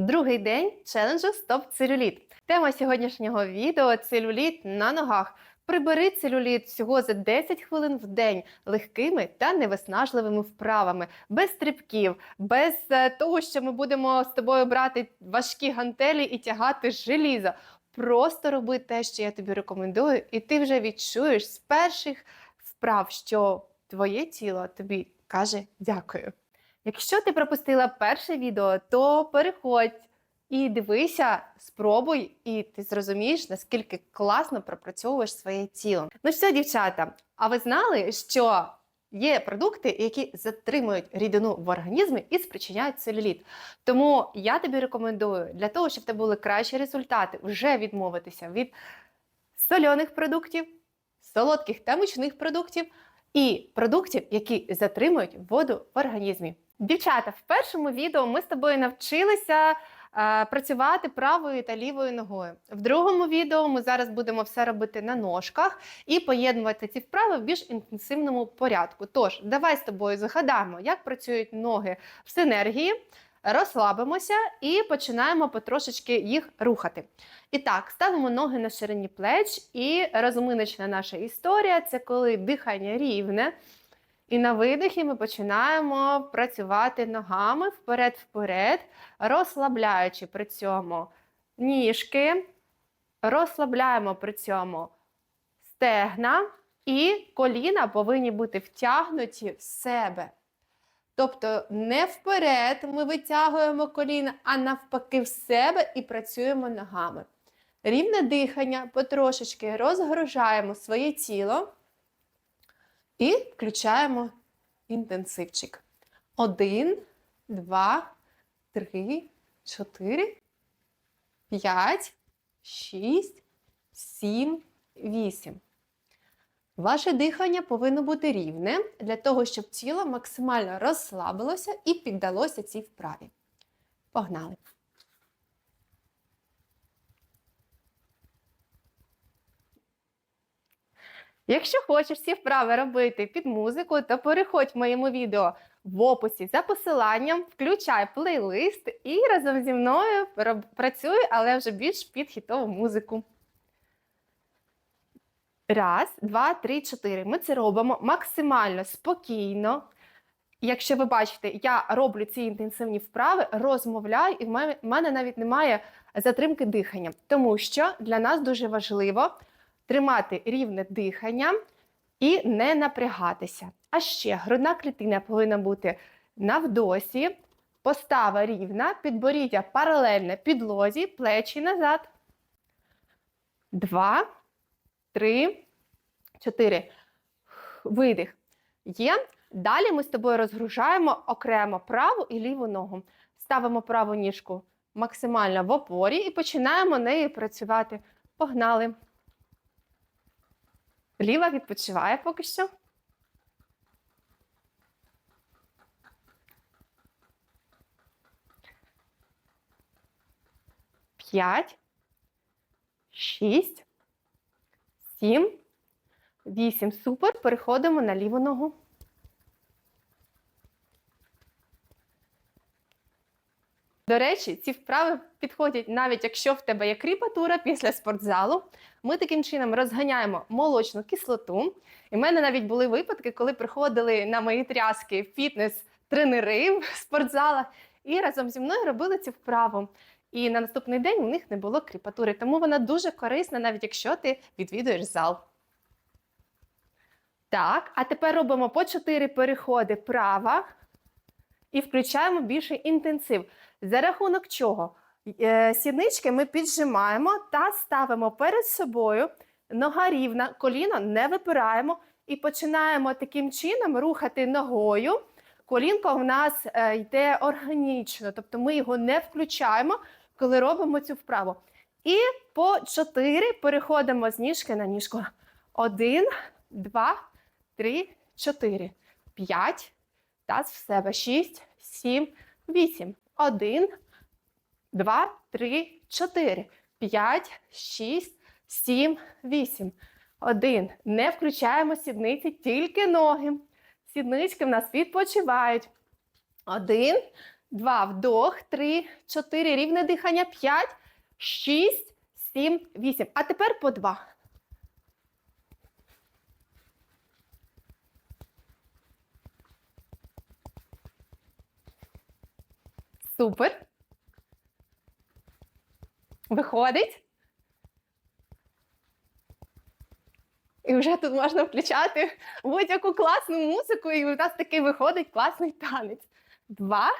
Другий день челенджу Стоп целюліт. Тема сьогоднішнього відео целюліт на ногах. Прибери целюліт всього за 10 хвилин в день легкими та невиснажливими вправами, без стрибків, без е, того, що ми будемо з тобою брати важкі гантелі і тягати желізо. Просто роби те, що я тобі рекомендую, і ти вже відчуєш з перших вправ, що твоє тіло тобі каже дякую. Якщо ти пропустила перше відео, то переходь і дивися, спробуй, і ти зрозумієш, наскільки класно пропрацьовуєш своє тіло. Ну що, дівчата, а ви знали, що є продукти, які затримують рідину в організмі і спричиняють целюліт? Тому я тобі рекомендую для того, щоб тебе були кращі результати, вже відмовитися від сольоних продуктів, солодких та мучних продуктів і продуктів, які затримують воду в організмі. Дівчата, в першому відео ми з тобою навчилися е, працювати правою та лівою ногою. В другому відео ми зараз будемо все робити на ножках і поєднувати ці вправи в більш інтенсивному порядку. Тож, давай з тобою згадаємо, як працюють ноги в синергії, розслабимося і починаємо потрошечки їх рухати. І так, ставимо ноги на ширині плеч, і розминочна наша історія це коли дихання рівне. І на видихі ми починаємо працювати ногами вперед-вперед, розслабляючи при цьому ніжки, розслабляємо при цьому стегна, і коліна повинні бути втягнуті в себе. Тобто не вперед ми витягуємо коліна, а навпаки в себе і працюємо ногами. Рівне дихання, потрошечки розгружаємо своє тіло. І включаємо інтенсивчик. Один, два, три, чотири, п'ять, шість, сім, вісім. Ваше дихання повинно бути рівне для того, щоб тіло максимально розслабилося і піддалося цій вправі. Погнали! Якщо хочеш ці вправи робити під музику, то переходь в моєму відео в описі за посиланням, включай плейлист і разом зі мною працюй, але вже більш під хітову музику. Раз, два, три, чотири. Ми це робимо максимально спокійно. Якщо ви бачите, я роблю ці інтенсивні вправи, розмовляю, і в мене навіть немає затримки дихання, тому що для нас дуже важливо тримати рівне дихання і не напрягатися. А ще грудна клітина повинна бути на вдосі, постава рівна, підборіддя паралельне підлозі, плечі назад. Два, три, чотири. Видих. Є. Далі ми з тобою розгружаємо окремо праву і ліву ногу. Ставимо праву ніжку максимально в опорі і починаємо нею працювати. Погнали. Ліва відпочиває поки що. П'ять, шість, сім, вісім. Супер. Переходимо на ліву ногу. До речі, ці вправи підходять навіть якщо в тебе є кріпатура після спортзалу. Ми таким чином розганяємо молочну кислоту. І в мене навіть були випадки, коли приходили на мої тряски фітнес-тренери в спортзалах і разом зі мною робили цю вправу. І на наступний день у них не було кріпатури. Тому вона дуже корисна, навіть якщо ти відвідуєш зал. Так, а тепер робимо по 4 переходи права і включаємо більший інтенсив. За рахунок чого? Е, Сіднички ми піджимаємо та ставимо перед собою, нога рівна, коліно не випираємо і починаємо таким чином рухати ногою. Колінко в нас е, йде органічно, тобто ми його не включаємо, коли робимо цю вправу. І по 4 переходимо з ніжки на ніжку. Один, два, три, чотири, п'ять. Таз в себе. Шість, сім, вісім. Один, два, три, чотири, п'ять, шість, сім, вісім. Один. Не включаємо сідниці, тільки ноги. Сіднички в нас відпочивають. Один, два, вдох, три, чотири, рівне дихання, п'ять, шість, сім, вісім. А тепер по два. Супер. Виходить. І вже тут можна включати будь-яку класну музику, і у нас такий виходить класний танець. Два,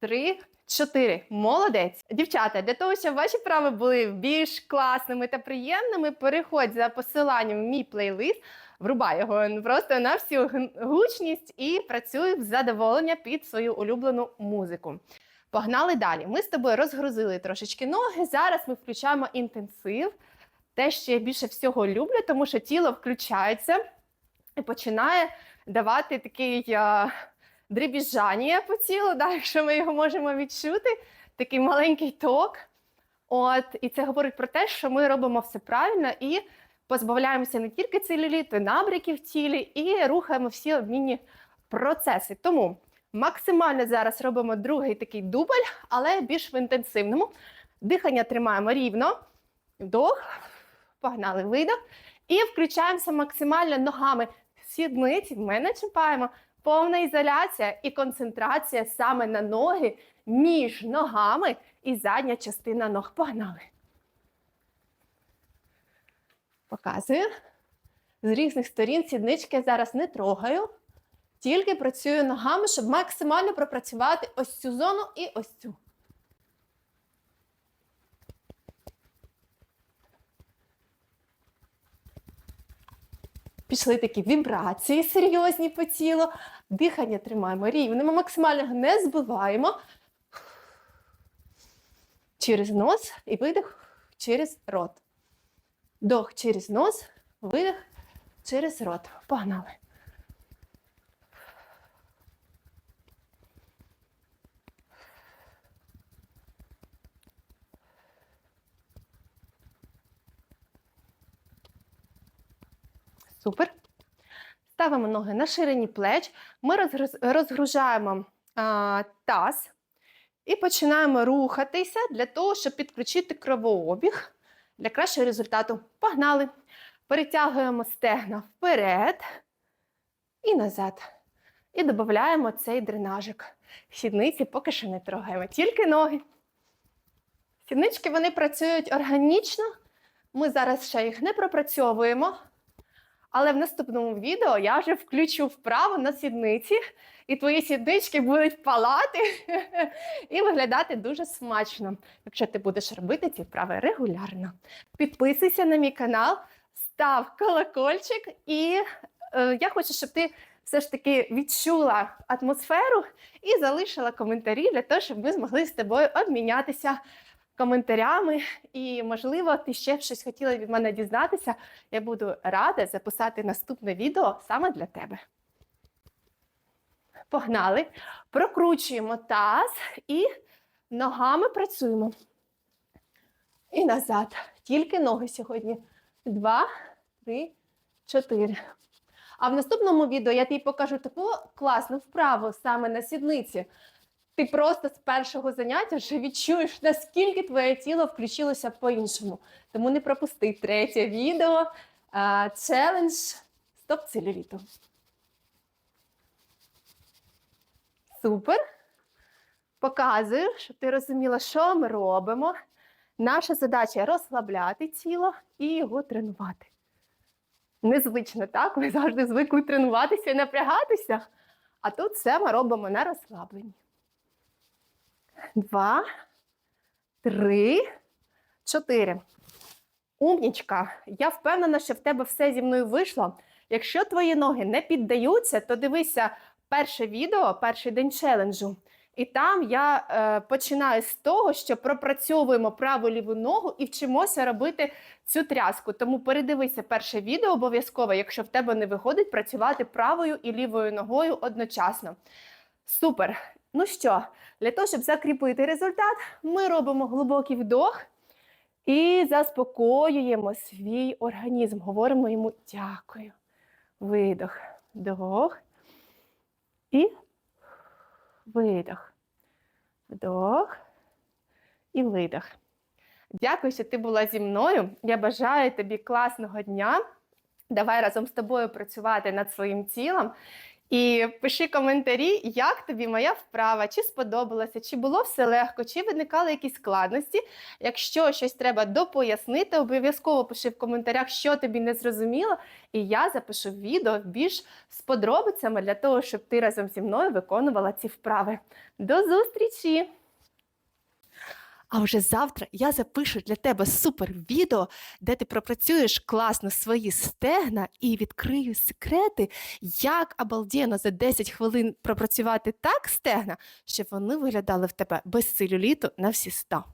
три, чотири. Молодець. Дівчата, для того, щоб ваші вправи були більш класними та приємними, переходь за посиланням в мій плейлист, врубай його просто на всю гучність і працюй в задоволення під свою улюблену музику. Погнали далі. Ми з тобою розгрузили трошечки ноги. Зараз ми включаємо інтенсив. Те, що я більше всього люблю, тому що тіло включається і починає давати такий а, дребіжання по тілу, да, якщо ми його можемо відчути, такий маленький ток. От, і це говорить про те, що ми робимо все правильно і позбавляємося не тільки целюліту, набряків в тілі, і рухаємо всі обмінні процеси. Тому максимально зараз робимо другий такий дубль, але більш в інтенсивному. Дихання тримаємо рівно. Вдох, погнали, видох. І включаємося максимально ногами сідниці. Ми не чіпаємо. Повна ізоляція і концентрація саме на ноги між ногами і задня частина ног. Погнали. Показую. З різних сторін сіднички я зараз не трогаю. Тільки працюю ногами, щоб максимально пропрацювати ось цю зону і ось цю. Пішли такі вібрації серйозні по тілу. Дихання тримаємо рівним, максимально не збиваємо. Через нос і видих через рот. Вдох через нос, видих через рот. Погнали. Супер. Ставимо ноги на ширині плеч. Ми розгружаємо а, таз і починаємо рухатися для того, щоб підключити кровообіг для кращого результату. Погнали. Перетягуємо стегна вперед і назад. І додаємо цей дренажик. Сідниці поки що не трогаємо, тільки ноги. Сіднички вони працюють органічно. Ми зараз ще їх не пропрацьовуємо. Але в наступному відео я вже включу вправу на сідниці, і твої сіднички будуть палати і виглядати дуже смачно, якщо ти будеш робити ці вправи регулярно. Підписуйся на мій канал, став колокольчик, і е, я хочу, щоб ти все ж таки відчула атмосферу і залишила коментарі для того, щоб ми змогли з тобою обмінятися коментарями. І, можливо, ти ще щось хотіла від мене дізнатися. Я буду рада записати наступне відео саме для тебе. Погнали. Прокручуємо таз і ногами працюємо. І назад. Тільки ноги сьогодні. Два, три, чотири. А в наступному відео я тобі покажу таку класну вправу саме на сідниці. Ти просто з першого заняття вже відчуєш, наскільки твоє тіло включилося по-іншому. Тому не пропусти третє відео. Челендж стоп целюліту. Супер. Показую, щоб ти розуміла, що ми робимо. Наша задача розслабляти тіло і його тренувати. Незвично, так? Ми завжди звикли тренуватися і напрягатися. А тут все ми робимо на розслабленні. Два, три, чотири. Умнічка. Я впевнена, що в тебе все зі мною вийшло. Якщо твої ноги не піддаються, то дивися перше відео, перший день челенджу. І там я е, починаю з того, що пропрацьовуємо праву ліву ногу і вчимося робити цю тряску. Тому передивися перше відео обов'язково, якщо в тебе не виходить працювати правою і лівою ногою одночасно. Супер! Ну що, для того, щоб закріпити результат, ми робимо глибокий вдох і заспокоюємо свій організм. Говоримо йому дякую. Видох, вдох і видох. Вдох і видох. Дякую, що ти була зі мною. Я бажаю тобі класного дня. Давай разом з тобою працювати над своїм тілом. І пиши коментарі, як тобі моя вправа, чи сподобалася, чи було все легко, чи виникали якісь складності. Якщо щось треба допояснити, обов'язково пиши в коментарях, що тобі не зрозуміло, і я запишу відео більш з подробицями для того, щоб ти разом зі мною виконувала ці вправи. До зустрічі! А вже завтра я запишу для тебе супер відео, де ти пропрацюєш класно свої стегна і відкрию секрети, як обалденно за 10 хвилин пропрацювати так стегна, щоб вони виглядали в тебе без целюліту на всі 100.